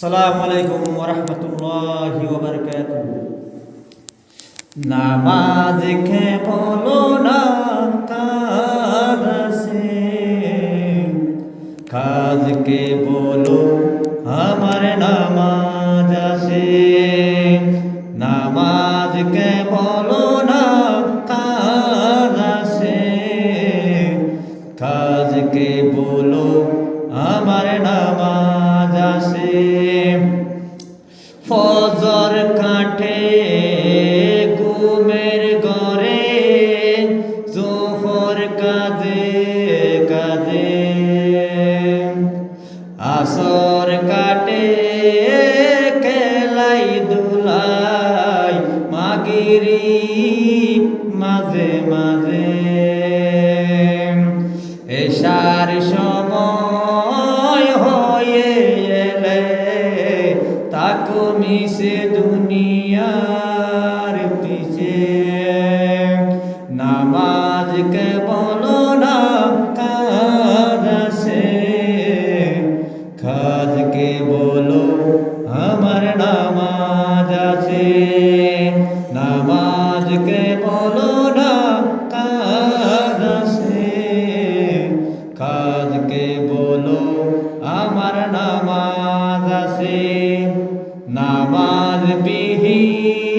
সালাম আলাইকুম রহমতুল্লাহি নামাজ খে বলো না কাজ কাজকে বলো, আমার নামাজ আছে নামাজকে বলো না কাজ আছে কাজকে বলো, আমার নামাজ কাজে কাজে আসর কাটে, কেলাই দুলাই। মাগিরি মাঝে মাঝে। এশার সময় হয়ে এলে, তাকো মিশে দুনিয়ার পিছে। নামাজকে বলো না কাজ কাজকে বলো, আমার নামাজ আছে। নামাজকে বলো না কাজ কাজকে বলো, আমার নামাজ আছে। নামাজ বিহীন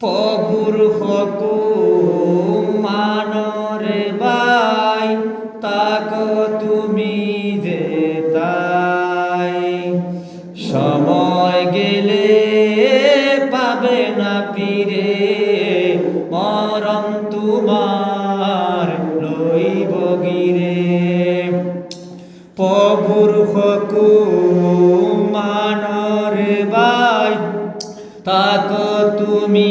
প্রভুর হকুম মানরে বাই, তাক তুমি যে তাই। সময় গেলে পাবে না ফিরে মরম তোমার লইব গিরে। প্রভুর হকুম মানরে বাই, তাক তুমি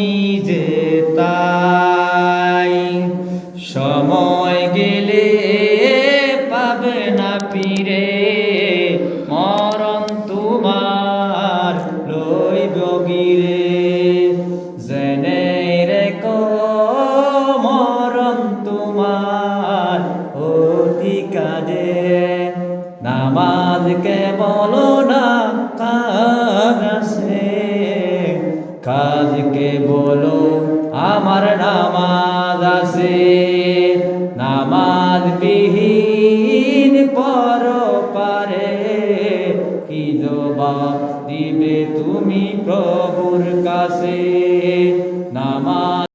তাই সময় গেলে পাবে না ফিরে। মরণ তোমার লইব গিরে। জেনে রেখো, মরণ তোমার অতি কাজে। নামাজকে বলো না কাজ কাজকে বলো, আমার নামাজ আছে। নামাজ বিহীন পর পারে। কি জবাব দিবে তুমি প্রভুর কাছে?